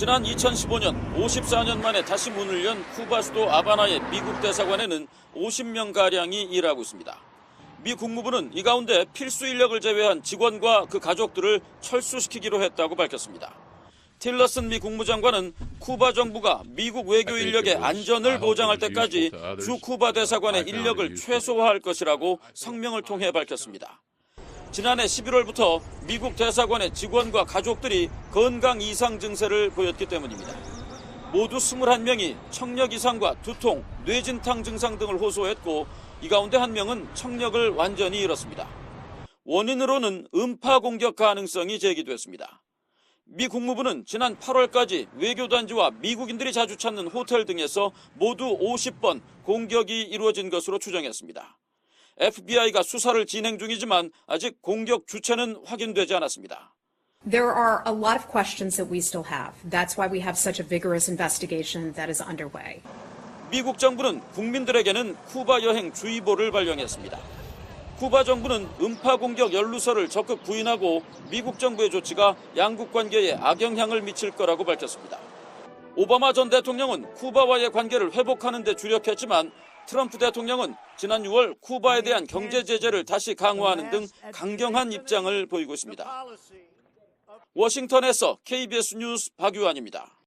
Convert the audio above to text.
지난 2015년 54년 만에 다시 문을 연 쿠바 수도 아바나의 미국 대사관에는 50명 가량이 일하고 있습니다. 미 국무부는 이 가운데 필수 인력을 제외한 직원과 그 가족들을 철수시키기로 했다고 밝혔습니다. 틸러슨 미 국무장관은 쿠바 정부가 미국 외교 인력의 안전을 보장할 때까지 주 쿠바 대사관의 인력을 최소화할 것이라고 성명을 통해 밝혔습니다. 지난해 11월부터 미국 대사관의 직원과 가족들이 건강 이상 증세를 보였기 때문입니다. 모두 21명이 청력 이상과 두통, 뇌진탕 증상 등을 호소했고 이 가운데 한 명은 청력을 완전히 잃었습니다. 원인으로는 음파 공격 가능성이 제기됐습니다. 미 국무부는 지난 8월까지 외교단지와 미국인들이 자주 찾는 호텔 등에서 모두 50번 공격이 이루어진 것으로 추정했습니다. FBI가 수사를 진행 중이지만 아직 공격 주체는 확인되지 않았습니다. There are a lot of questions that we still have. That's why we have such a vigorous investigation that is underway. 미국 정부는 국민들에게는 쿠바 여행 주의보를 발령했습니다. 쿠바 정부는 음파 공격 연루설을 적극 부인하고 미국 정부의 조치가 양국 관계에 악영향을 미칠 거라고 밝혔습니다. 오바마 전 대통령은 쿠바와의 관계를 회복하는 데 주력했지만 트럼프 대통령은 지난 6월 쿠바에 대한 경제 제재를 다시 강화하는 등 강경한 입장을 보이고 있습니다. 워싱턴에서 KBS 뉴스 박유환입니다.